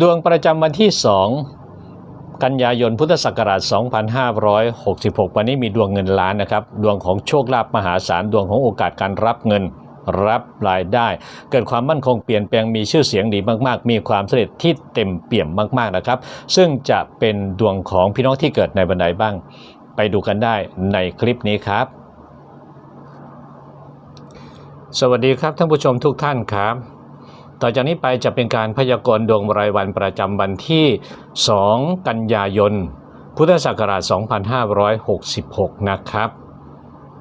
ดวงประจำวันที่ 2 กันยายนพุทธศักราช 2566 วันนี้มีดวงเงินล้านนะครับ ดวงของโชคลาภมหาศาล ดวงของโอกาสการรับเงินรับรายได้ เกิดความมั่นคงเปลี่ยนแปลงมีชื่อเสียงดีมากๆ มีความสำเร็จที่เต็มเปี่ยมมากๆนะครับ ซึ่งจะเป็นดวงของพี่น้องที่เกิดในบันไดบ้าง ไปดูกันได้ในคลิปนี้ครับ สวัสดีครับท่านผู้ชมทุกท่านครับ ต่อจากนี้ไปจะเป็นการพยากรณ์ดวงรายวันประจำวันที่ 2 กันยายน พุทธศักราช 2566 นะครับ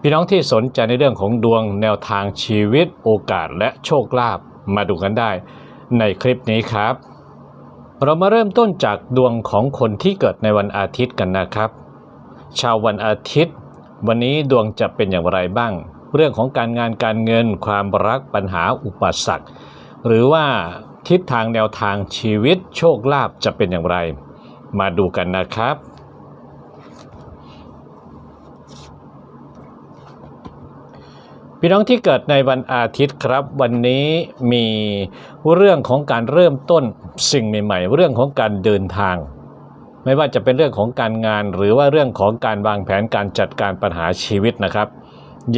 พี่น้องที่สนใจในเรื่องของดวงแนวทางชีวิตโอกาสและโชคลาภมาดูกันได้ในคลิปนี้ครับ เรามาเริ่มต้นจากดวงของคนที่เกิดในวันอาทิตย์กันนะครับ ชาววันอาทิตย์ วันนี้ดวงจะเป็นอย่างไรบ้าง เรื่องของการงานการเงินความรักปัญหาอุปสรรค หรือว่าทิศทางแนวทางชีวิตโชคลาภจะเป็นอย่างไร มาดูกันนะครับ พี่น้องที่เกิดในวันอาทิตย์ครับ วันนี้มีเรื่องของการเริ่มต้นสิ่งใหม่ ๆ เรื่องของการเดินทาง ไม่ว่าจะเป็นเรื่องของการงาน หรือว่าเรื่องของการวางแผนการจัดการปัญหาชีวิตนะครับ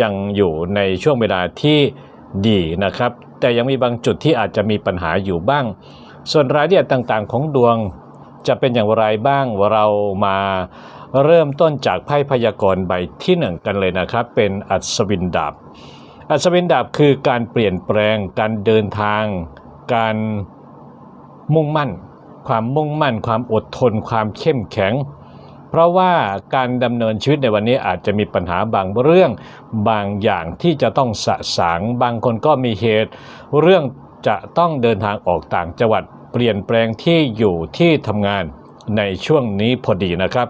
ยังอยู่ในช่วงเวลาที่ดีนะครับ แต่ยังมีบางจุดที่อาจจะมีปัญหาอยู่บ้าง ส่วนรายละเอียดต่างๆ ของดวงจะเป็นอย่างไรบ้างเรามาเริ่มต้นจากไพ่พยากรณ์ใบที่หนึ่งกันเลยนะครับ เป็นอัศวินดาบ อัศวินดาบคือการเปลี่ยนแปลง การเดินทาง การมุ่งมั่น ความมุ่งมั่น ความอดทน ความเข้มแข็ง เพราะว่าการดำเนินชีวิตในวันนี้อาจจะมีปัญหาบางเรื่องบางอย่างที่จะต้องสะสางบางคนก็มีเหตุ เรื่องจะต้องเดินทางออกต่างจังหวัดเปลี่ยนแปลงที่อยู่ที่ทำงานในช่วงนี้พอดีนะครับ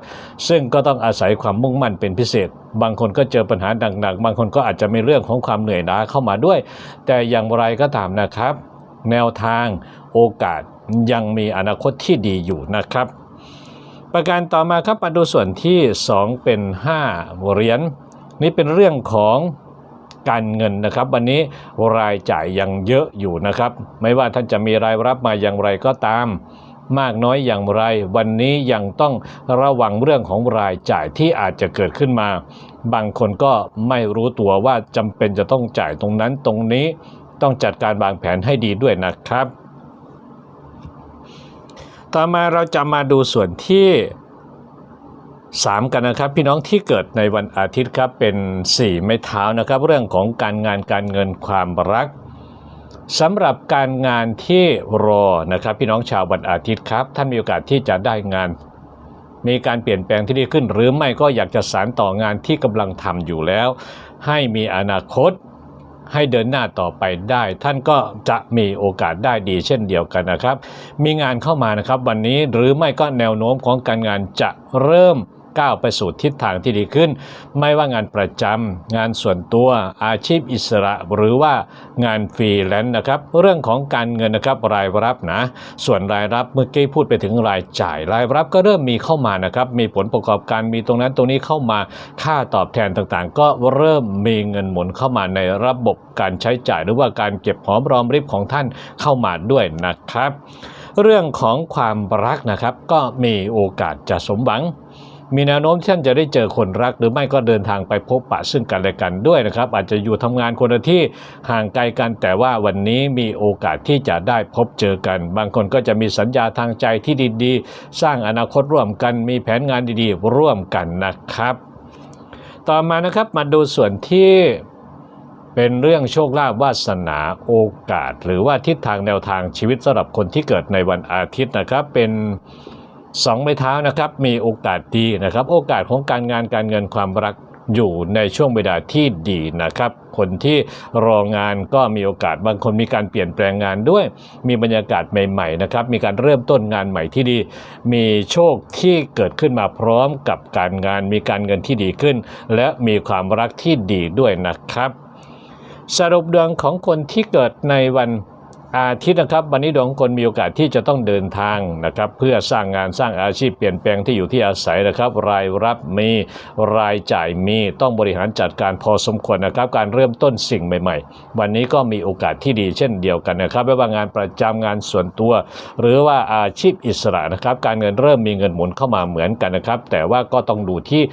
ซึ่งก็ต้องอาศัยความมุ่งมั่นเป็นพิเศษ บางคนก็เจอปัญหาหนักๆ บางคนก็อาจจะมีเรื่องของความเหนื่อยล้าเข้ามาด้วย แต่อย่างไรก็ตามนะครับ แนวทางโอกาสยังมีอนาคตที่ดีอยู่นะครับ ประการต่อมาครับมาดูส่วนที่ 2 เป็น5เหรียญนี่เป็นเรื่องของการเงินนะครับ วันนี้รายจ่ายยังเยอะอยู่นะครับ ไม่ว่าท่านจะมีรายรับมาอย่างไรก็ตาม มากน้อยอย่างไร วันนี้ยังต้องระวังเรื่องของรายจ่ายที่อาจจะเกิดขึ้นมา บางคนก็ไม่รู้ตัวว่าจำเป็นจะต้องจ่ายตรงนั้นตรงนี้ต้องจัดการวางแผนให้ดีด้วยนะครับ ต่อมาเราจะมาดูส่วนที่ 3 กันนะครับ พี่น้องที่เกิดในวันอาทิตย์ครับเป็น 4 ไม้เท้านะครับ เรื่องของการงานการเงินความรักสำหรับการงานที่รอนะครับ พี่น้องชาววันอาทิตย์ครับ ท่านมีโอกาสที่จะได้งาน มีการเปลี่ยนแปลงที่ดีขึ้น หรือไม่ก็อยากจะสานต่องานที่กำลังทำอยู่แล้ว ให้มีอนาคต ให้เดินหน้าต่อไปได้ ท่านก็จะมีโอกาสได้ดีเช่นเดียวกันนะครับ มีงานเข้ามานะครับวันนี้หรือไม่ก็แนวโน้มของการงานจะเริ่ม ก้าวไปสู่ทิศทางที่ดีขึ้น ไม่ว่างานประจำงานส่วนตัวอาชีพอิสระหรือว่างานฟรีแลนซ์นะครับเรื่องของการเงินนะครับรายรับนะส่วนรายรับเมื่อกี้พูดไปถึงรายจ่าย รายรับก็เริ่มมีเข้ามานะครับมีผลประกอบการมีตรงนั้นตรงนี้เข้ามาค่าตอบแทนต่างๆ ก็เริ่มมีเงินหมุนเข้ามาในระบบการใช้จ่าย หรือว่าการเก็บหอมรอมริบของท่านเข้ามาด้วยนะครับ เรื่องของความรักนะครับก็มีโอกาสจะสมหวัง มีแนวโน้มที่ท่านจะได้เจอคนรัก หรือไม่ก็เดินทางไปพบปะซึ่งกันและกันด้วยนะครับ อาจจะอยู่ทำงานคนละที่ห่างไกลกันแต่ว่าวันนี้มีโอกาสที่จะได้พบเจอกัน บางคนก็จะมีสัญญาทางใจที่ดีๆ สร้างอนาคตร่วมกัน มีแผนงานดีๆ ร่วมกันนะครับ ต่อมานะครับมาดูส่วนที่เป็นเรื่องโชคลาภวาสนาโอกาส หรือว่าทิศทางแนวทางชีวิตสำหรับคนที่เกิดในวันอาทิตย์นะครับเป็น สองไม้เท้านะครับมีโอกาสดีนะครับ โอกาสของการงานการเงินความรักอยู่ในช่วงเวลาที่ดีนะครับ คนที่รองานก็มีโอกาสบางคนมีการเปลี่ยนแปลงงานด้วย มีบรรยากาศใหม่ๆนะครับ มีการเริ่มต้นงานใหม่ที่ดี มีโชคที่เกิดขึ้นมาพร้อมกับการงาน มีการเงินที่ดีขึ้น และมีความรักที่ดีด้วยนะครับ สรุปดวงของคนที่เกิดในวัน อาทิตย์นะครับวันนี้ดวงคนมีโอกาสที่จะต้องเดินทางนะครับเพื่อสร้างงานสร้างอาชีพเปลี่ยนแปลงที่อยู่ที่อาศัยนะครับ รายรับมีรายจ่ายมีต้องบริหารจัดการพอสมควรนะครับ การเริ่มต้นสิ่งใหม่ ๆ วันนี้ก็มีโอกาสที่ดีเช่นเดียวกันนะครับไม่ว่างานประจำงานส่วนตัว หรือว่าอาชีพอิสระนะครับ การเงินเริ่มมีเงินหมุนเข้ามาเหมือนกันนะครับ แต่ว่าก็ต้องดูที่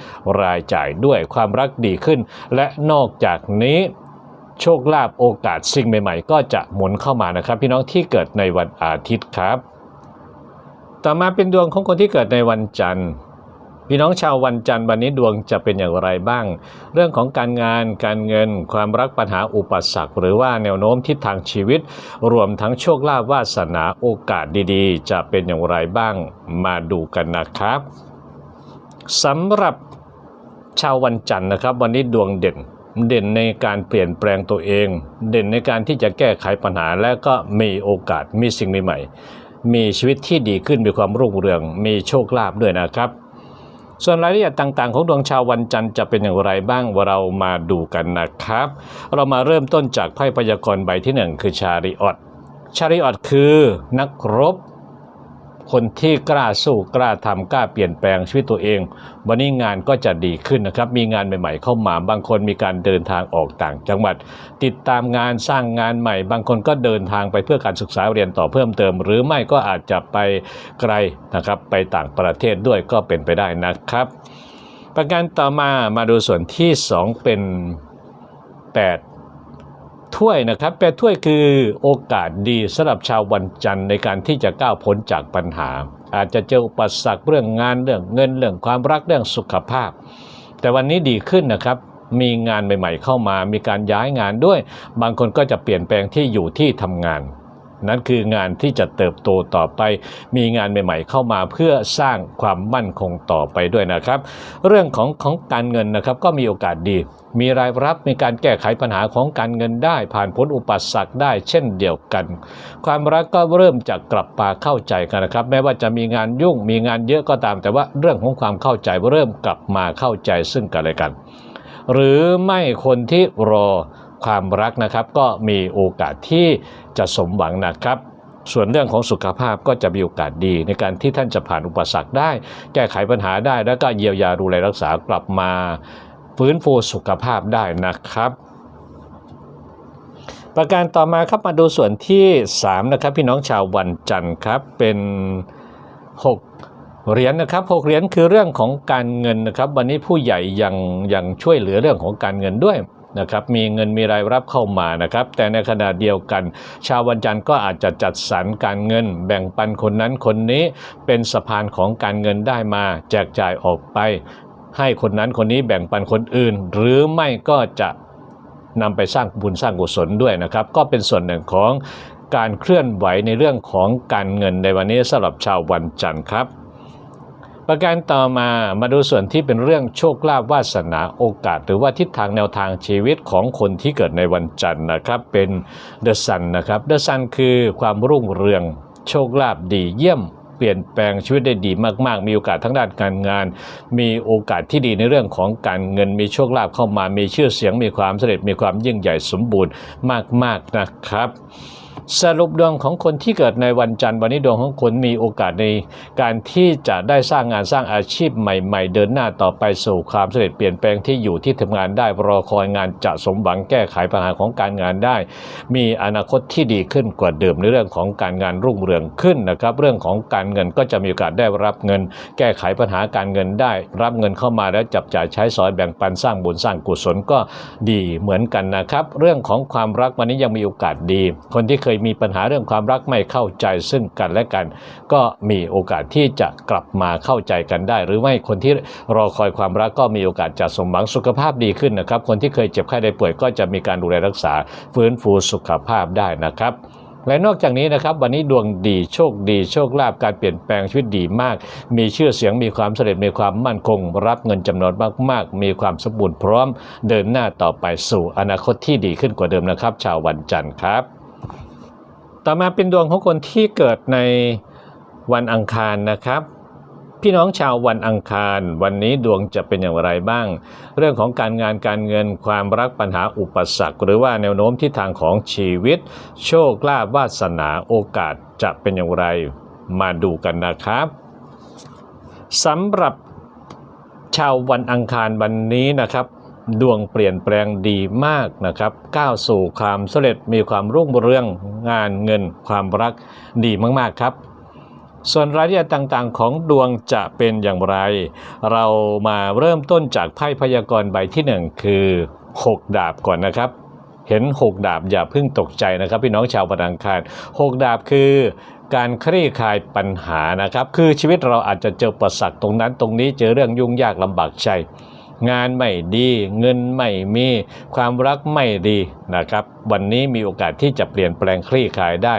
รายจ่ายด้วยความรักดีขึ้น และนอกจากนี้ โชคลาภโอกาสสิ่งใหม่ๆ ก็จะหมุนเข้ามานะครับ พี่น้องที่เกิดในวันอาทิตย์ครับ ต่อมาเป็นดวงของคนที่เกิดในวันจันทร์ พี่น้องชาววันจันทร์วันนี้ดวงจะเป็นอย่างไรบ้าง เรื่องของการงานการเงิน ความรักปัญหาอุปสรรค หรือว่าแนวโน้มทิศทางชีวิต รวมทั้งโชคลาภวาสนาโอกาสดีๆ จะเป็นอย่างไรบ้าง มาดูกันนะครับสำหรับชาววันจันทร์นะครับ วันนี้ดวงเด่น เด่นในการเปลี่ยนแปลงตัวเอง เด่นในการที่จะแก้ไขปัญหาและก็มีโอกาสมีสิ่งใหม่ๆมีชีวิตที่ดีขึ้นมีความรุ่งเรือง มีโชคลาภด้วยนะครับ ส่วนรายละเอียดต่างๆ ของดวงชาววันจันทร์จะเป็นอย่างไรบ้างเรามาดูกันนะครับ เรามาเริ่มต้นจากไพ่พยากรณ์ใบที่หนึ่งคือชาริออตชาริออตคือนักรบ คนที่กล้าสู้กล้าทำกล้าเปลี่ยนแปลงชีวิตตัวเอง วันนี้งานก็จะดีขึ้นนะครับ มีงานใหม่ ๆ เข้ามา บางคนมีการเดินทางออกต่างจังหวัด ติดตามงานสร้างงานใหม่ บางคนก็เดินทางไปเพื่อการศึกษาเรียนต่อเพิ่มเติม หรือไม่ก็อาจจะไปไกลนะครับ ไปต่างประเทศด้วยก็เป็นไปได้นะครับ ประการต่อมามาดูส่วนที่ 2 เป็น 8 ถ้วยนะครับแปดถ้วยคือโอกาสดีสำหรับชาววันจันทร์ในการที่จะก้าวพ้นจากปัญหา อาจจะเจออุปสรรคเรื่องงานเรื่องเงินเรื่องความรักเรื่องสุขภาพ แต่วันนี้ดีขึ้นนะครับมีงานใหม่ ๆ เข้ามา มีการย้ายงานด้วย บางคนก็จะเปลี่ยนแปลงที่อยู่ที่ทำงาน นั่นคืองานที่จะเติบโตต่อไป มีงานใหม่ ๆ เข้ามาเพื่อสร้างความมั่นคงต่อไปด้วยนะครับ เรื่องของของการเงินนะครับก็มีโอกาสดี มีรายรับมีการแก้ไขปัญหาของการเงินได้ ผ่านพ้นอุปสรรคได้เช่นเดียวกัน ความรักก็เริ่มจะกลับมาเข้าใจกันนะครับ แม้ว่าจะมีงานยุ่งมีงานเยอะก็ตาม แต่ว่าเรื่องของความเข้าใจเริ่มกลับมาเข้าใจซึ่งกันและกัน หรือไม่คนที่รอ ความรักนะครับ ก็มีโอกาสที่จะสมหวังนะครับส่วนเรื่องของสุขภาพก็จะมีโอกาสดี ในการที่ท่านจะผ่านอุปสรรคได้ แก้ไขปัญหาได้ แล้วก็เยียวยาดูแลรักษากลับมา ฟื้นฟูสุขภาพได้นะครับ ประการต่อมาครับมาดูส่วนที่ 3 นะครับ พี่น้องชาววันจันทร์ครับ เป็น 6 เหรียญนะครับหกเหรียญคือเรื่องของการเงินนะครับ วันนี้ผู้ใหญ่ยังยังช่วยเหลือเรื่องของการเงินด้วย นะครับมีเงินมีรายรับเข้ามานะครับแต่ในขณะเดียวกัน ชาววันจันทร์ก็อาจจะจัดสรรการเงิน แบ่งปันคนนั้นคนนี้เป็นสะพานของการเงินได้มา แจกจ่ายออกไป ให้คนนั้นคนนี้แบ่งปันคนอื่น หรือไม่ก็จะนำไปสร้างบุญสร้างกุศลด้วยนะครับ ก็เป็นส่วนหนึ่งของการเคลื่อนไหวในเรื่องของการเงินในวันนี้สำหรับชาววันจันทร์ครับ ประการต่อมามาดูส่วนที่เป็นเรื่องโชคลาภวาสนาโอกาส หรือว่าทิศทางแนวทางชีวิตของคนที่เกิดในวันจันทร์นะครับ เป็นเดอะซันนะครับเดอะซันคือความรุ่งเรืองโชคลาภดีเยี่ยมเปลี่ยนแปลงชีวิตได้ดีมากๆ มีโอกาสทั้งด้านการงาน มีโอกาสที่ดีในเรื่องของการเงิน มีโชคลาภเข้ามา มีชื่อเสียง มีความสำเร็จ มีความยิ่งใหญ่สมบูรณ์มากๆนะครับ สรุปดวงของคนที่เกิดในวันจันทร์วันนี้ดวงของคนมีโอกาสในการที่จะได้สร้างงานสร้างอาชีพใหม่ ๆ เดินหน้าต่อไปสู่ความสำเร็จเปลี่ยนแปลงที่อยู่ที่ทำงานได้รอคอยงานจะสมหวังแก้ไขปัญหาของการงานได้ มีอนาคตที่ดีขึ้นกว่าเดิมในเรื่องของการงานรุ่งเรืองขึ้นนะครับ เรื่องของการเงินก็จะมีโอกาสได้รับเงิน แก้ไขปัญหาการเงินได้ รับเงินเข้ามาแล้วจับจ่ายใช้สอยแบ่งปันสร้างบุญสร้างกุศลก็ดีเหมือนกันนะครับ เรื่องของความรักวันนี้ยังมีโอกาสดี คนที่เคยมีปัญหาเรื่องความรักไม่เข้าใจซึ่งกันและกัน ก็มีโอกาสที่จะกลับมาเข้าใจกันได้ หรือไม่คนที่รอคอยความรักก็มีโอกาสจะสมหวังสุขภาพดีขึ้นนะครับ คนที่เคยเจ็บไข้ได้ป่วยก็จะมีการดูแลรักษาฟื้นฟูสุขภาพได้นะครับและนอกจากนี้นะครับวันนี้ดวงดีโชคดีโชคลาภการเปลี่ยนแปลงชีวิตดีมาก มีชื่อเสียงมีความสำเร็จมีความมั่นคง รับเงินจำนวนมากๆ มีความสมบูรณ์พร้อม เดินหน้าต่อไปสู่อนาคตที่ดีขึ้นกว่าเดิมนะครับ ชาววันจันทร์ครับ ต่อมาเป็นดวงของคนที่เกิดในวันอังคารนะครับ พี่น้องชาววันอังคาร วันนี้ดวงจะเป็นอย่างไรบ้าง เรื่องของการงานการเงินความรักปัญหาอุปสรรค หรือว่าแนวโน้มทิศทางของชีวิต โชคลาภวาสนาโอกาสจะเป็นอย่างไรมาดูกันนะครับสำหรับชาววันอังคารวันนี้นะครับ ดวงเปลี่ยนแปลงดีมากนะครับ ก้าวสู่ความสำเร็จมีความรุ่งเรืองงานเงินความรักดีมากๆครับ ส่วนรายละเอียดต่างๆ ของดวงจะเป็นอย่างไร เรามาเริ่มต้นจากไพ่พยากรณ์ใบที่หนึ่งคือ 6 ดาบก่อนนะครับเห็น 6 ดาบอย่าเพิ่งตกใจนะครับ พี่น้องชาวบันังคาร6 ดาบคือการคลี่คลายปัญหานะครับ คือชีวิตเราอาจจะเจอประสักตรงนั้นตรงนี้เจอเรื่องยุ่งยากลำบากใจ งานไม่ดี เงินไม่มีความรักไม่ดีนะครับ วันนี้มีโอกาสที่จะเปลี่ยนแปลงคลี่คลายได้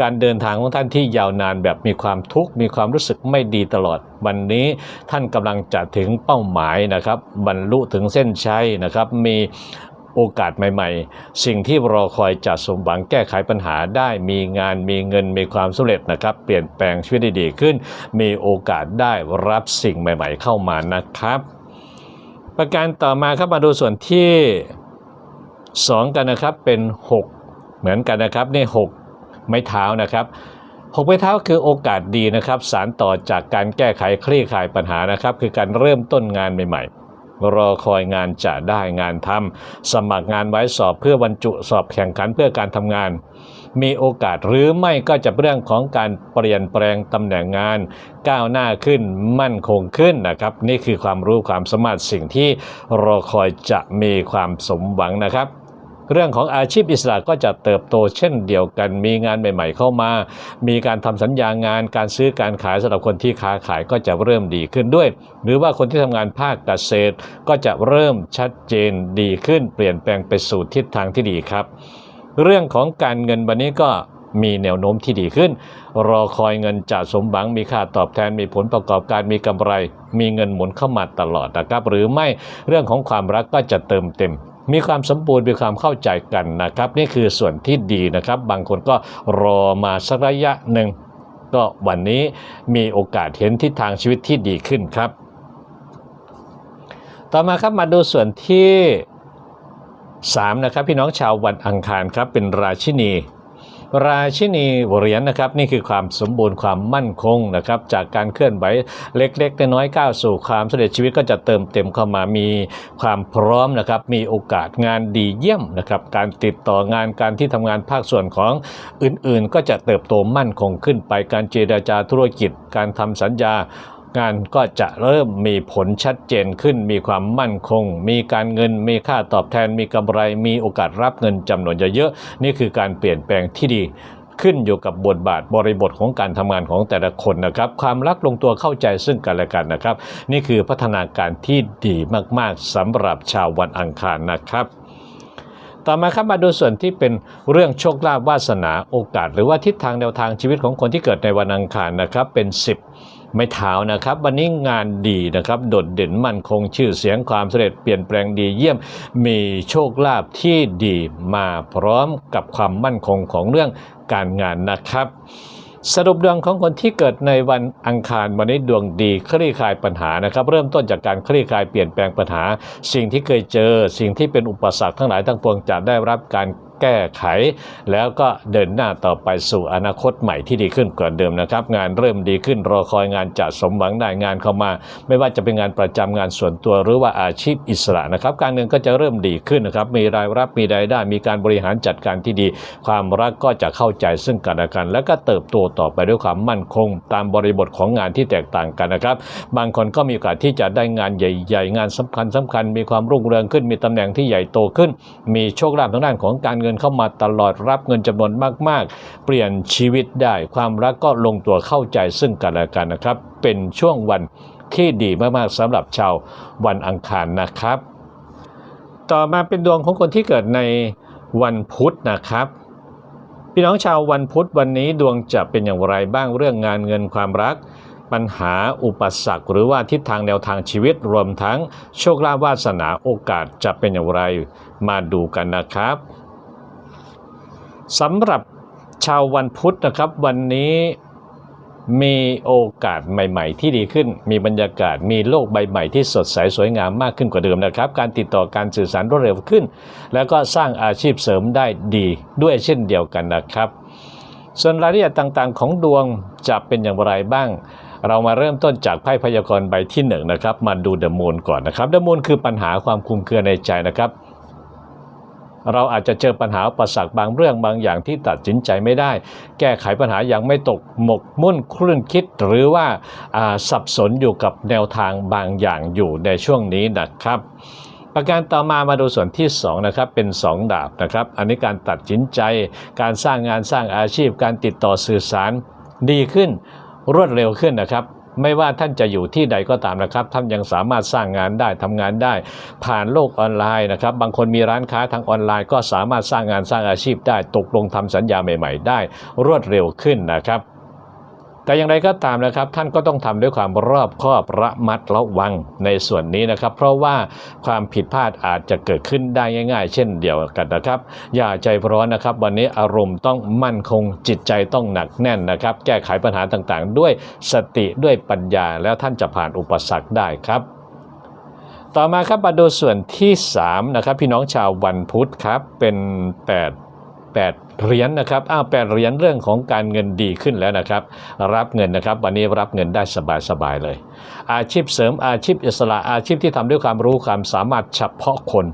การเดินทางของท่านที่ยาวนานแบบมีความทุกข์มีความรู้สึกไม่ดีตลอด วันนี้ท่านกำลังจะถึงเป้าหมายนะครับ บรรลุถึงเส้นชัยนะครับ มีโอกาสใหม่ ๆ สิ่งที่รอคอยจะสมหวังแก้ไขปัญหาได้ มีงานมีเงินมีความสำเร็จนะครับ เปลี่ยนแปลงชีวิตได้ดีขึ้น มีโอกาสได้รับสิ่งใหม่ ๆ เข้ามานะครับ ประการต่อมาครับมาดูส่วนที่ 2 กันนะครับเป็น 6 เหมือนกันนะครับนี่6ไม้เท้านะครับหกไม้เท้าคือโอกาสดีนะครับ สารต่อจากการแก้ไขคลี่คลายปัญหานะครับ คือการเริ่มต้นงานใหม่ๆ รอคอยงานจะได้งานทำสมัครงานไว้สอบเพื่อบรรจุสอบแข่งขันเพื่อการทำงาน มีโอกาสหรือไม่ก็จะเรื่องของการเปลี่ยนแปลงตำแหน่งงาน ก้าวหน้าขึ้นมั่นคงขึ้นนะครับ นี่คือความรู้ความสามารถสิ่งที่รอคอยจะมีความสมหวังนะครับเรื่องของอาชีพอิสระก็จะเติบโตเช่นเดียวกัน มีงานใหม่ ๆ เข้ามา มีการทำสัญญางาน การซื้อการขายสำหรับคนที่ค้าขายก็จะเริ่มดีขึ้นด้วย หรือว่าคนที่ทำงานภาคเกษตรก็จะเริ่มชัดเจนดีขึ้น เปลี่ยนแปลงไปสู่ทิศทางที่ดีครับ เรื่องของการเงินวันนี้ก็มีแนวโน้มที่ดีขึ้น รอคอยเงินจะสมหวังมีค่าตอบแทนมีผลประกอบการมีกำไร มีเงินหมุนเข้ามาตลอดนะครับ หรือไม่เรื่องของความรักก็จะเติมเต็ม มีความสมบูรณ์มีความเข้าใจกันนะครับ นี่คือส่วนที่ดีนะครับ บางคนก็รอมาสักระยะหนึ่งก็วันนี้มีโอกาสเห็นทิศทางชีวิตที่ดีขึ้นครับ ต่อมาครับมาดูส่วนที่ 3นะครับพี่น้องชาววันอังคารครับเป็นราชินี ราชินีเหรียญนะครับนี่คือความสมบูรณ์ความมั่นคงนะครับจากการเคลื่อนไหวเล็กๆน้อยๆก้าวสู่ความสำเร็จชีวิตก็จะเติมเต็มเข้ามามีความพร้อมนะครับมีโอกาสงานดีเยี่ยมนะครับการติดต่องานการที่ทำงานภาคส่วนของอื่นๆ ก็จะเติบโตมั่นคงขึ้นไปการเจรจาธุรกิจ การทำสัญญา งานก็จะเริ่มมีผลชัดเจนขึ้น มีความมั่นคง มีการเงิน มีค่าตอบแทน มีกำไร มีโอกาสรับเงินจำนวนเยอะๆ นี่คือการเปลี่ยนแปลงที่ดีขึ้นอยู่กับบทบาทบริบทของการทำงานของแต่ละคนนะครับ ความรักลงตัวเข้าใจซึ่งกันและกันนะครับ นี่คือพัฒนาการที่ดีมากๆสำหรับชาววันอังคารนะครับ ต่อมาครับมาดูส่วนที่เป็นเรื่องโชคลาภวาสนาโอกาส หรือว่าทิศทางแนวทางชีวิตของคนที่เกิดในวันอังคารนะครับเป็น 10 ไม่เท้านะครับ วันนี้งานดีนะครับ โดดเด่นมั่นคงชื่อเสียงความสำเร็จเปลี่ยนแปลงดีเยี่ยม มีโชคลาภที่ดีมาพร้อมกับความมั่นคงของเรื่องการงานนะครับ สรุปดวงของคนที่เกิดในวันอังคารวันนี้ดวงดีคลี่คลายปัญหานะครับ เริ่มต้นจากการคลี่คลายเปลี่ยนแปลงปัญหา สิ่งที่เคยเจอ สิ่งที่เป็นอุปสรรคทั้งหลายทั้งปวงจะได้รับการ แก้ไข แล้วก็เดินหน้าต่อไปสู่อนาคตใหม่ที่ดีขึ้นกว่าเดิมนะครับ งานเริ่มดีขึ้นรอคอยงานจะสมหวังได้งานเข้ามา ไม่ว่าจะเป็นงานประจำงานส่วนตัวหรือว่าอาชีพอิสระนะครับ การเงินก็จะเริ่มดีขึ้นนะครับ มีรายรับมีรายได้ มีการบริหารจัดการที่ดี ความรักก็จะเข้าใจซึ่งกันและกัน แล้วก็เติบโตต่อไปด้วยความมั่นคง ตามบริบทของงานที่แตกต่างกันนะครับ บางคนก็มีโอกาสที่จะได้งานใหญ่ ๆ งานสำคัญสำคัญ มีความรุ่งเรืองขึ้น มีตำแหน่งที่ใหญ่โตขึ้น มีโชคลาภทางด้านของการเงินเข้ามาตลอดรับเงินจำนวนมากๆ เปลี่ยนชีวิตได้ความรักก็ลงตัวเข้าใจซึ่งกันและกันนะครับ เป็นช่วงวันที่ดีมากๆสำหรับชาววันอังคารนะครับ ต่อมาเป็นดวงของคนที่เกิดในวันพุธนะครับพี่น้องชาววันพุธวันนี้ดวงจะเป็นอย่างไรบ้างเรื่องงานเงินความรัก ปัญหาอุปสรรค หรือว่าทิศทางแนวทางชีวิตรวมทั้งโชคลาภวาสนาโอกาสจะเป็นอย่างไร มาดูกันนะครับ สำหรับชาววันพุธนะครับ วันนี้มีโอกาสใหม่ ๆ ที่ดีขึ้น มีบรรยากาศมีโลกใบใหม่ที่สดใสสวยงามมากขึ้นกว่าเดิมนะครับ การติดต่อการสื่อสารรวดเร็วขึ้น แล้วก็สร้างอาชีพเสริมได้ดีด้วยเช่นเดียวกันนะครับ ส่วนรายละเอียดต่างๆ ของดวงจะเป็นอย่างไรบ้าง เรามาเริ่มต้นจากไพ่พยากรณ์ใบที่หนึ่งนะครับมาดูเดอะมูนก่อนนะครับเดอะมูนคือปัญหาความคุมเครือในใจนะครับ เราอาจจะเจอปัญหาประสักบางเรื่องบางอย่างที่ตัดสินใจไม่ได้ แก้ไขปัญหายังไม่ตกหมกมุ่นคลื่นคิด หรือว่าอ่าสับสนอยู่กับแนวทางบางอย่างอยู่ในช่วงนี้นะครับ ประการต่อมามาดูส่วนที่2นะครับเป็น 2 ดาบนะครับ อันนี้การตัดสินใจ การสร้างงานสร้างอาชีพ การติดต่อสื่อสารดีขึ้นรวดเร็วขึ้นนะครับ ไม่ว่าท่านจะอยู่ที่ใดก็ตามนะครับ ท่านยังสามารถสร้างงานได้ทำงานได้ ผ่านโลกออนไลน์นะครับ บางคนมีร้านค้าทางออนไลน์ก็สามารถสร้างงานสร้างอาชีพได้ ตกลงทำสัญญาใหม่ ๆ ได้รวดเร็วขึ้นนะครับ แต่อย่างไรก็ตามนะครับท่านก็ต้องทำด้วยความรอบคอบระมัดระวังในส่วนนี้นะครับ เพราะว่าความผิดพลาดอาจจะเกิดขึ้นได้ง่าย ๆ เช่นเดียวกันนะครับ อย่าใจร้อนนะครับ วันนี้อารมณ์ต้องมั่นคงจิตใจต้องหนักแน่นนะครับ แก้ไขปัญหาต่างๆ ด้วยสติด้วยปัญญา แล้วท่านจะผ่านอุปสรรคได้ครับต่อมาครับมาดูส่วนที่3นะครับพี่น้องชาววันพุธครับเป็น 8 8 เหรียญนะครับอ้าวแปดเหรียญเรื่องของการเงินดีขึ้นแล้วนะครับ รับเงินนะครับ วันนี้รับเงินได้สบายๆเลย อาชีพเสริมอาชีพอิสระอาชีพที่ทำด้วยความรู้ความสามารถเฉพาะคน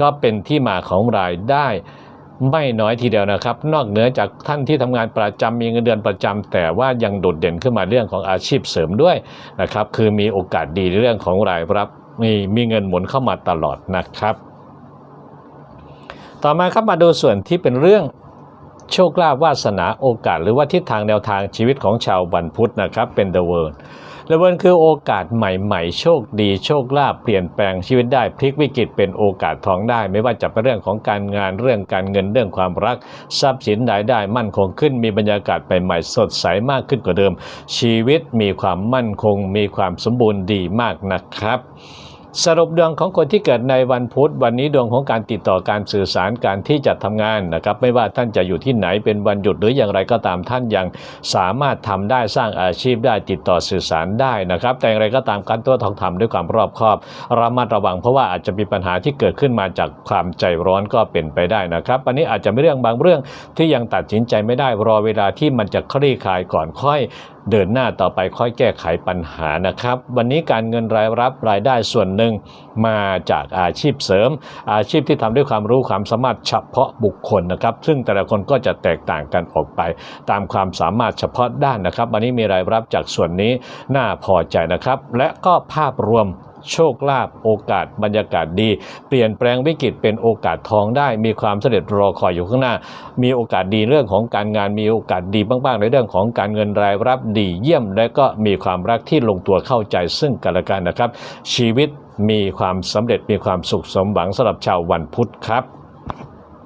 ก็เป็นที่มาของรายได้ไม่น้อยทีเดียวนะครับ นอกเหนือจากท่านที่ทำงานประจำมีเงินเดือนประจำแต่ว่ายังโดดเด่นขึ้นมาเรื่องของอาชีพเสริมด้วยนะครับ คือมีโอกาสดีในเรื่องของรายรับมีมีเงินหมุนเข้ามาตลอดนะครับ ต่อมาครับมาดูส่วนที่เป็นเรื่องโชคลาภวาสนาโอกาส หรือว่าทิศทางแนวทางชีวิตของชาววันพุธนะครับ เป็น The World The World คือโอกาสใหม่ๆ โชคดี โชคลาภเปลี่ยนแปลงชีวิตได้พลิกวิกฤตเป็นโอกาสทองได้ ไม่ว่าจะเป็นเรื่องของการงานเรื่องการเงินเรื่องความรัก ทรัพย์สินรายได้ มั่นคงขึ้น มีบรรยากาศใหม่ๆสดใสมากขึ้นกว่าเดิม ชีวิตมีความมั่นคง มีความสมบูรณ์ดีมากนะครับ สรุปดวงของคนที่เกิดในวันพุธวันนี้ดวงของการติดต่อการสื่อสารการที่จะทำงานนะครับ ไม่ว่าท่านจะอยู่ที่ไหนเป็นวันหยุดหรืออย่างไรก็ตามท่านยังสามารถทำได้สร้างอาชีพได้ติดต่อสื่อสารได้นะครับ แต่อย่างไรก็ตามการตัวทองทำด้วยความรอบคอบระมัดระวังเพราะว่าอาจจะมีปัญหาที่เกิดขึ้นมาจากความใจร้อนก็เป็นไปได้นะครับวันนี้อาจจะมีเรื่องบางเรื่องที่ยังตัดสินใจไม่ได้รอเวลาที่มันจะคลี่คลายก่อนค่อยเดินหน้าต่อไปค่อยแก้ไขปัญหานะครับ วันนี้การเงินรายรับรายได้ส่วนหนึ่ง มาจากอาชีพเสริม อาชีพที่ทำด้วยความรู้ความสามารถเฉพาะบุคคลนะครับ ซึ่งแต่ละคนก็จะแตกต่างกันออกไป ตามความสามารถเฉพาะด้านนะครับ วันนี้มีรายรับจากส่วนนี้น่าพอใจนะครับ และก็ภาพรวมโชคลาภโอกาสบรรยากาศดี เปลี่ยนแปลงวิกฤตเป็นโอกาสทองได้ มีความเสำเร็จรอคอยอยู่ข้างหน้า มีโอกาสดีเรื่องของการงานมีโอกาสดีบ้างๆในเรื่องของการเงินรายรับดีเยี่ยม และก็มีความรักที่ลงตัวเข้าใจซึ่งกันและกันนะครับ ชีวิต มีความสำเร็จมีความสุขสมหวังสำหรับชาววันพุธครับ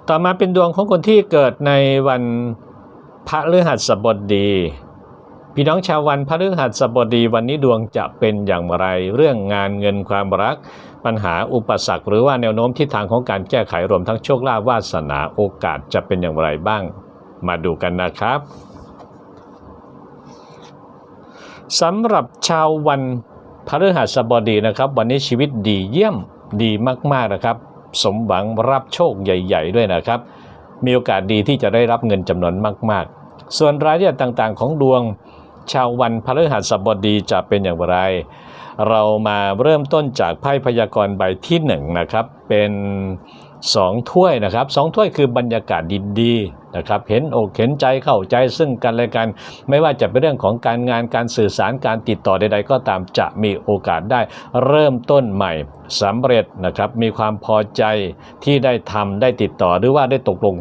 ต่อมาเป็นดวงของคนที่เกิดในวันพระฤหัสบดีพี่น้องชาววันพฤหัสบดีวันนี้ดวงจะเป็นอย่างไร เรื่องงานเงินความรัก ปัญหาอุปสรรค หรือว่าแนวโน้มทิศทางของการแก้ไขรวมทั้งโชคลาภวาสนาโอกาสจะเป็นอย่างไรบ้าง มาดูกันนะครับสำหรับชาววัน พฤหัสบดีนะครับ วันนี้ชีวิตดีเยี่ยมดีมากๆนะครับ สมหวังรับโชคใหญ่ ๆ ด้วยนะครับ มีโอกาสดีที่จะได้รับเงินจำนวนมาก ๆ ส่วนรายละเอียดต่างๆ ของดวงชาววันพฤหัสบดีจะเป็นอย่างไร เรามาเริ่มต้นจากไพ่พยากรณ์ใบที่หนึ่งนะครับเป็น สองถ้วยนะครับสองถ้วยคือบรรยากาศดีๆนะครับเห็นอกเห็นใจเข้าใจซึ่งกันและกันไม่ว่าจะเป็นเรื่องของการงานการสื่อสารการติดต่อใด ๆ ก็ตามจะมีโอกาสได้เริ่มต้นใหม่สำเร็จนะครับมีความพอใจที่ได้ทำได้ติดต่อหรือว่าได้ตกลง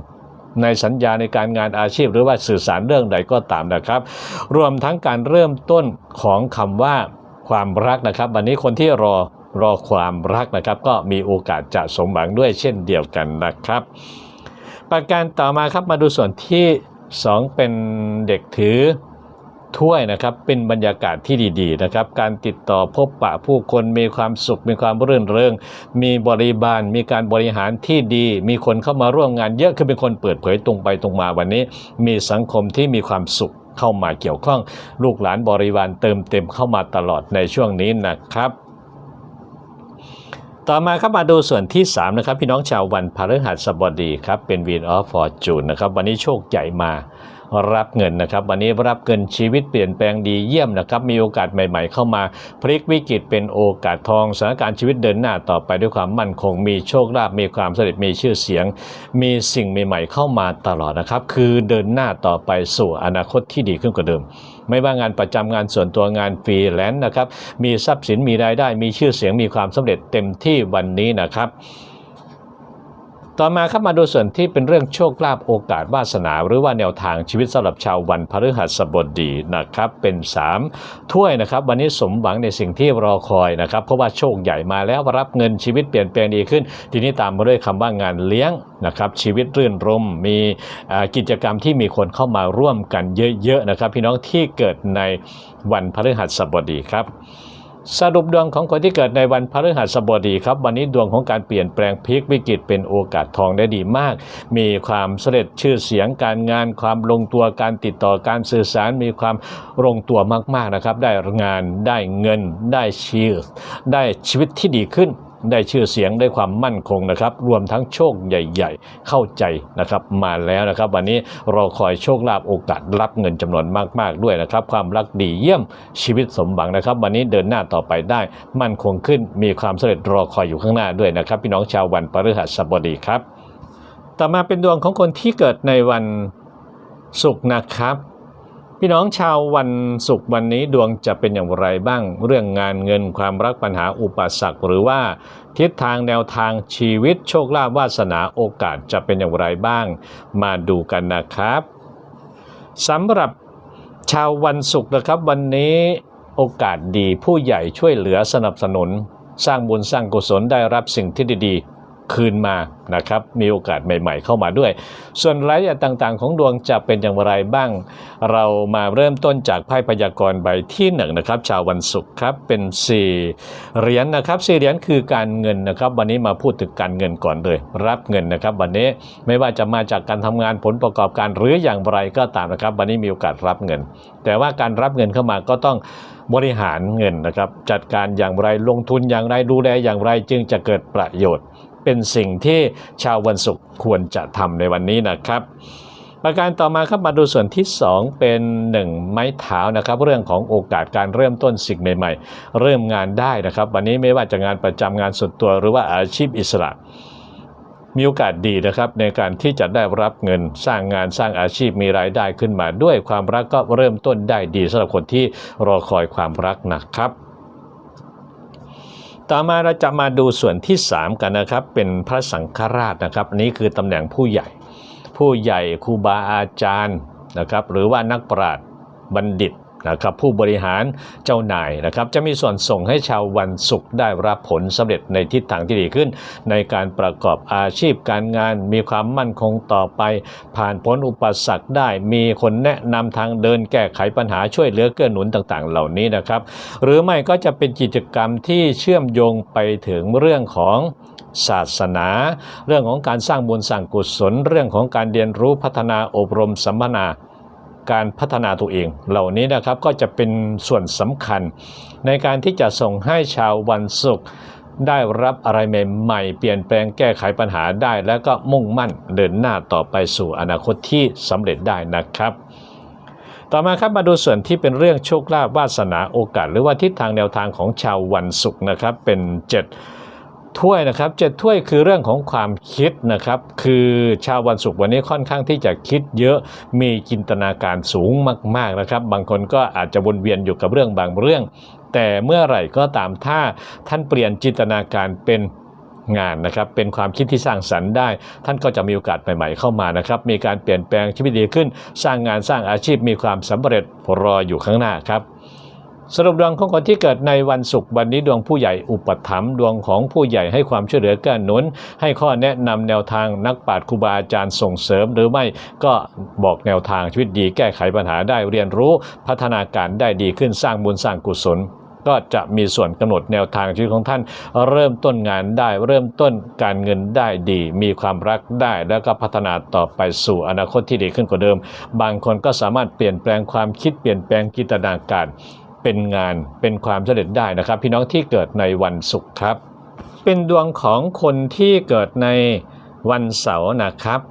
ในสัญญาในการงานอาชีพ หรือว่าสื่อสารเรื่องใดก็ตามนะครับ รวมทั้งการเริ่มต้นของคำว่าความรักนะครับ วันนี้คนที่รอ รอความรักนะครับ ก็มีโอกาสจะสมหวังด้วยเช่นเดียวกันนะครับ ประการต่อมาครับมาดูส่วนที่ 2 เป็นเด็กถือถ้วยนะครับเป็นบรรยากาศที่ดีๆนะครับ การติดต่อพบปะผู้คนมีความสุข มีความรื่นเริง มีบริบาล มีการบริหารที่ดี มีคนเข้ามาร่วมงานเยอะคือเป็นคนเปิดเผยตรงไปตรงมาวันนี้ มีสังคมที่มีความสุขเข้ามาเกี่ยวข้อง ลูกหลานบริวารเติมเต็มเข้ามาตลอดในช่วงนี้นะครับ ต่อมาครับมาดูส่วนที่ 3 นะครับ พี่น้องชาววันพฤหัสบดีครับ เป็นวีนออฟฟอร์จูนนะครับ วันนี้โชคใหญ่มา รับเงินนะครับ วันนี้รับเงินชีวิตเปลี่ยนแปลงดีเยี่ยมนะครับ มีโอกาสใหม่ ๆ เข้ามาพลิกวิกฤตเป็นโอกาสทองสถานการณ์ชีวิตเดินหน้าต่อไปด้วยความมั่นคง มีโชคลาภมีความสำเร็จมีชื่อเสียง มีสิ่งใหม่ ๆ เข้ามาตลอดนะครับ คือเดินหน้าต่อไปสู่อนาคตที่ดีขึ้นกว่าเดิม ไม่ว่างานประจำงานส่วนตัวงานฟรีแลนซ์นะครับมีทรัพย์สินมีรายได้ มีชื่อเสียงมีความสำเร็จเต็มที่วันนี้นะครับ ต่อมาครับมาดูส่วนที่เป็นเรื่องโชคลาภโอกาสวาสนาหรือว่าแนวทางชีวิตสำหรับชาววันพฤหัสบดีนะครับ เป็น3ถ้วยนะครับ วันนี้สมหวังในสิ่งที่รอคอยนะครับ เพราะว่าโชคใหญ่มาแล้วรับเงินชีวิตเปลี่ยนแปลงดีขึ้น ทีนี้ตามมาด้วยคำว่างานเลี้ยงนะครับ ชีวิตรื่นรมมีกิจกรรมที่มีคนเข้ามาร่วมกันเยอะๆนะครับ พี่น้องที่เกิดในวันพฤหัสบดีครับ สรุปดวงของคนที่เกิดในวันพฤหัสบดีครับ วันนี้ดวงของการเปลี่ยนแปลงพลิกวิกฤตเป็นโอกาสทองได้ดีมาก มีความสำเร็จชื่อเสียงการงานความลงตัวการติดต่อการสื่อสารมีความลงตัวมากๆนะครับ ได้งานได้เงินได้ชีวิตได้ชีวิตที่ดีขึ้น ได้ชื่อเสียงได้ความมั่นคงนะครับ รวมทั้งโชคใหญ่ ๆ เข้าใจนะครับมาแล้วนะครับ วันนี้รอคอยโชคลาภโอกาสรับเงินจำนวนมาก ๆ ด้วยนะครับ ความรักดีเยี่ยมชีวิตสมหวังนะครับ วันนี้เดินหน้าต่อไปได้ มั่นคงขึ้นมีความสำเร็จรอคอยอยู่ข้างหน้าด้วยนะครับ พี่น้องชาววันพฤหัสบดีครับ ต่อมาเป็นดวงของคนที่เกิดในวันศุกร์นะครับ พี่น้องชาววันศุกร์วันนี้ดวงจะเป็นอย่างไรบ้าง เรื่องงานเงินความรักปัญหาอุปสรรคหรือว่าทิศทางแนวทางชีวิตโชคลาภวาสนาโอกาสจะเป็นอย่างไรบ้าง มาดูกันนะครับสำหรับชาววันศุกร์นะครับ วันนี้โอกาสดีผู้ใหญ่ช่วยเหลือสนับสนุน สร้างบุญสร้างกุศลได้รับสิ่งที่ดี คืนมานะครับ มีโอกาสใหม่ๆเข้ามาด้วย ส่วนรายละเอียดต่างๆ ของดวงจะเป็นอย่างไรบ้าง เรามาเริ่มต้นจากไพ่พยากรณ์ใบที่หนึ่งนะครับ ชาววันศุกร์ครับ เป็น 4 เหรียญนะครับสี่เหรียญคือการเงินนะครับ วันนี้มาพูดถึงการเงินก่อนเลย รับเงินนะครับ วันนี้ไม่ว่าจะมาจากการทำงานผลประกอบการหรืออย่างไรก็ตามนะครับ วันนี้มีโอกาสรับเงิน แต่ว่าการรับเงินเข้ามาก็ต้องบริหารเงินนะครับ จัดการอย่างไรลงทุนอย่างไรดูแลอย่างไรจึงจะเกิดประโยชน์ เป็นสิ่งที่ชาววันศุกร์ควรจะทำในวันนี้นะครับ ประการต่อมาครับมาดูส่วนที่ 2 เป็น 1 ไม้เท้านะครับ เรื่องของโอกาสการเริ่มต้นสิ่งใหม่ ๆ เริ่มงานได้นะครับ วันนี้ไม่ว่าจะงานประจำงานส่วนตัวหรือว่าอาชีพอิสระมีโอกาสดีนะครับในการที่จะได้รับเงินสร้างงานสร้างอาชีพมีรายได้ขึ้นมา ด้วยความรักก็เริ่มต้นได้ดีสำหรับคนที่รอคอยความรักนะครับ ต่อมาเราจะมาดูส่วนที่ 3 กันนะครับ เป็นพระสังฆราชนะครับนนี้คือตำแหน่งผู้ใหญ่ ผู้ใหญ่ครูบาอาจารย์นะครับ หรือว่านักปราชญ์บัณฑิต นะครับผู้บริหารเจ้านายนะครับจะมีส่วนส่งให้ชาววันศุกร์ได้รับผลสำเร็จในทิศทางที่ดีขึ้น ในการประกอบอาชีพการงานมีความมั่นคงต่อไป ผ่านพ้นอุปสรรคได้มีคนแนะนำทางเดินแก้ไขปัญหาช่วยเหลือเกื้อหนุนต่างๆ เหล่านี้นะครับ หรือไม่ก็จะเป็นกิจกรรมที่เชื่อมโยงไปถึงเรื่องของศาสนา เรื่องของการสร้างบุญสร้างกุศล เรื่องของการเรียนรู้พัฒนาอบรมสัมมนา การพัฒนาตัวเอง เหล่านี้นะครับก็จะเป็นส่วนสำคัญ ในการที่จะส่งให้ชาววันศุกร์ได้รับอะไรใหม่ๆ เปลี่ยนแปลงแก้ไขปัญหาได้ แล้วก็มุ่งมั่นเดินหน้าต่อไปสู่อนาคตที่สำเร็จได้นะครับ ต่อมาครับมาดูส่วนที่เป็นเรื่องโชคลาภวาสนาโอกาส หรือว่าทิศทางแนวทางของชาววันศุกร์นะครับเป็น 7 ถ้วยนะครับเจ็ดถ้วยคือเรื่องของความคิดนะครับ คือชาววันศุกร์วันนี้ค่อนข้างที่จะคิดเยอะมีจินตนาการสูงมาก ๆนะครับ บางคนก็อาจจะวนเวียนอยู่กับเรื่องบางเรื่อง แต่เมื่อไหร่ก็ตามถ้าท่านเปลี่ยนจินตนาการเป็นงานนะครับเป็นความคิดที่สร้างสรรค์ได้ ท่านก็จะมีโอกาสใหม่ ๆเข้ามานะครับ มีการเปลี่ยนแปลงชีวิตดีขึ้น สร้างงานสร้างอาชีพมีความสำเร็จรออยู่ข้างหน้าครับ สรุปดวงของคนที่เกิดในวันศุกร์วันนี้ดวงผู้ใหญ่อุปถัมภ์ดวงของผู้ใหญ่ให้ความช่วยเหลือเกื้อหนุน ให้ข้อแนะนำแนวทางนักปราชญ์ครูบาอาจารย์ส่งเสริม หรือไม่ก็บอกแนวทางชีวิตดีแก้ไขปัญหาได้เรียนรู้พัฒนาการได้ดีขึ้นสร้างบุญสร้างกุศลก็จะมีส่วนกำหนดแนวทางชีวิตของท่าน เริ่มต้นงานได้ เริ่มต้นการเงินได้ดี มีความรักได้ แล้วก็พัฒนาต่อไปสู่อนาคตที่ดีขึ้นกว่าเดิม บางคนก็สามารถเปลี่ยนแปลงความคิดเปลี่ยนแปลงจินตนาการ เป็นงานเป็นความสำเร็จได้นะครับ พี่น้องที่เกิดในวันศุกร์ครับ เป็นดวงของคนที่เกิดในวันเสาร์นะครับ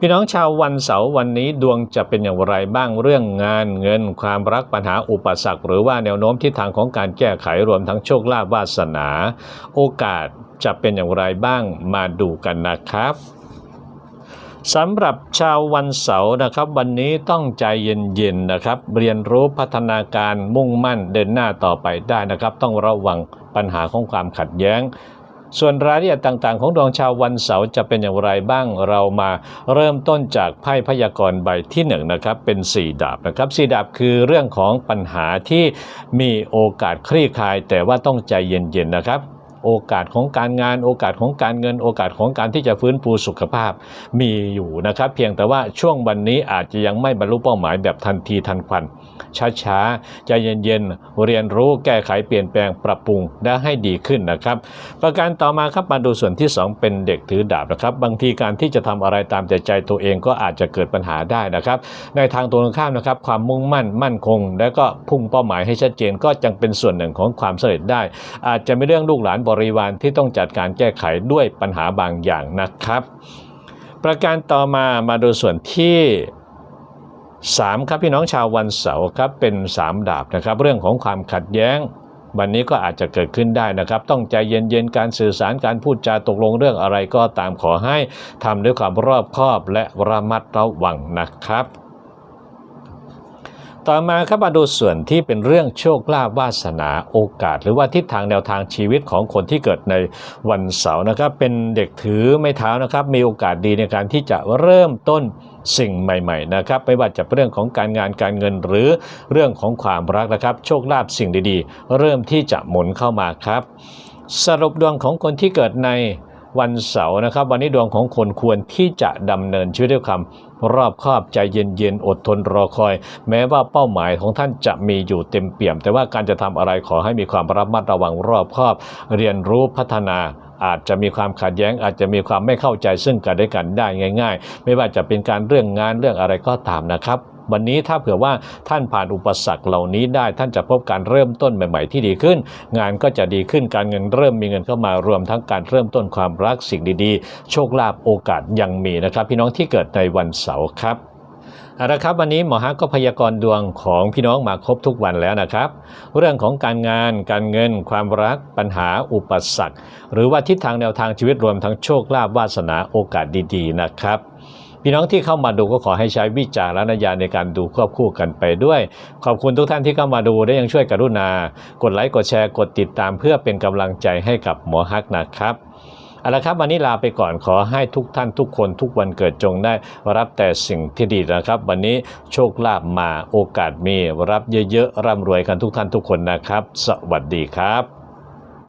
พี่น้องชาววันเสาร์วันนี้ดวงจะเป็นอย่างไรบ้างเรื่องงานเงิน ความรักปัญหาอุปสรรค หรือว่าแนวโน้มทิศทางของการแก้ไขรวมทั้งโชคลาภวาสนา โอกาสจะเป็นอย่างไรบ้างมาดูกันนะครับ สำหรับชาววันเสาร์นะครับ วันนี้ต้องใจเย็นๆนะครับ เรียนรู้พัฒนาการมุ่งมั่นเดินหน้าต่อไปได้นะครับ ต้องระวังปัญหาของความขัดแย้ง ส่วนรายละเอียดต่างๆ ของดวงชาววันเสาร์จะเป็นอย่างไรบ้างเรามาเริ่มต้นจากไพ่พยากรณ์ใบที่1นงนะครับเป็น 4 ดาบนะครับ4ดาบคือเรื่องของปัญหาที่มีโอกาสคลี่คลาย แต่ว่าต้องใจเย็นๆนะครับ โอกาสของการงาน โอกาสของการเงิน โอกาสของการที่จะฟื้นฟูสุขภาพมีอยู่นะครับ เพียงแต่ว่าช่วงวันนี้อาจจะยังไม่บรรลุเป้าหมายแบบทันทีทันควัน ช้าๆใจเย็นๆเรียนรู้แก้ไขเปลี่ยนแปลงปรับปรุงและให้ดีขึ้นนะครับ ประการต่อมาครับมาดูส่วนที่ 2 เป็นเด็กถือดาบนะครับ บางทีการที่จะทำอะไรตามแต่ใจตัวเองก็อาจจะเกิดปัญหาได้นะครับ ในทางตรงข้ามนะครับ ความมุ่งมั่นมั่นคง และก็พุ่งเป้าหมายให้ชัดเจนก็จังเป็นส่วนหนึ่งของความสำเร็จได้ อาจจะมีเรื่องลูกหลานบริวารที่ต้องจัดการแก้ไขด้วยปัญหาบางอย่างนะครับ ประการต่อมามาดูส่วนที่3ครับพี่น้องชาววันเสาร์ครับเป็น 3 ดาบนะครับ เรื่องของความขัดแย้ง วันนี้ก็อาจจะเกิดขึ้นได้นะครับ ต้องใจเย็นๆการสื่อสารการพูดจาตกลงเรื่องอะไรก็ตามขอให้ทำด้วยความรอบคอบและระมัดระวังนะครับ ต่อมาครับมาดูส่วนที่เป็นเรื่องโชคลาภวาสนาโอกาส หรือว่าทิศทางแนวทางชีวิตของคนที่เกิดในวันเสาร์นะครับ เป็นเด็กถือไม้เท้านะครับ มีโอกาสดีในการที่จะเริ่มต้นสิ่งใหม่ๆนะครับไม่ว่าจะเป็นเรื่องของการงานการเงินหรือเรื่องของความรักนะครับ โชคลาภสิ่งดีๆ เริ่มที่จะหมุนเข้ามาครับ สรุปดวงของคนที่เกิดในวันเสาร์นะครับ วันนี้ดวงของคนควรที่จะดำเนินชีวิตด้วยความ รอบคอบใจเย็นๆ อดทนรอคอย แม้ว่าเป้าหมายของท่านจะมีอยู่เต็มเปี่ยม แต่ว่าการจะทำอะไรขอให้มีความระมัดระวังรอบคอบ เรียนรู้พัฒนาอาจจะมีความขัดแย้งอาจจะมีความไม่เข้าใจซึ่งกันและกันได้ง่าย ๆ ไม่ว่าจะเป็นการเรื่องงานเรื่องอะไรก็ตามนะครับ วันนี้ถ้าเผื่อว่าท่านผ่านอุปสรรคเหล่านี้ได้ท่านจะพบการเริ่มต้นใหม่ ๆ ที่ดีขึ้น งานก็จะดีขึ้นการเงินเริ่มมีเงินเข้ามารวมทั้งการเริ่มต้นความรักสิ่งดีๆ โชคลาภโอกาสยังมีนะครับ พี่น้องที่เกิดในวันเสาร์ครับเอาละครับวันนี้หมอฮักก็พยากรณ์ดวงของพี่น้องมาครบทุกวันแล้วนะครับ เรื่องของการงานการเงิน ความรักปัญหาอุปสรรค หรือว่าทิศทางแนวทางชีวิตรวมทั้งโชคลาภวาสนาโอกาสดีๆนะครับ พี่น้องที่เข้ามาดูก็ขอให้ใช้วิจารณญาณในการดูควบคู่กันไปด้วย ขอบคุณทุกท่านที่เข้ามาดูและยังช่วยกรุณา กดไลค์กดแชร์กดติดตามเพื่อเป็นกำลังใจให้กับหมอฮักนะครับเอาละครับวันนี้ลาไปก่อนขอให้ทุกท่านทุกคนทุกวันเกิดจงได้รับแต่สิ่งที่ดีนะครับ วันนี้โชคลาภมาโอกาสมีรับเยอะๆร่ำรวยกันทุกท่านทุกคนนะครับ สวัสดีครับ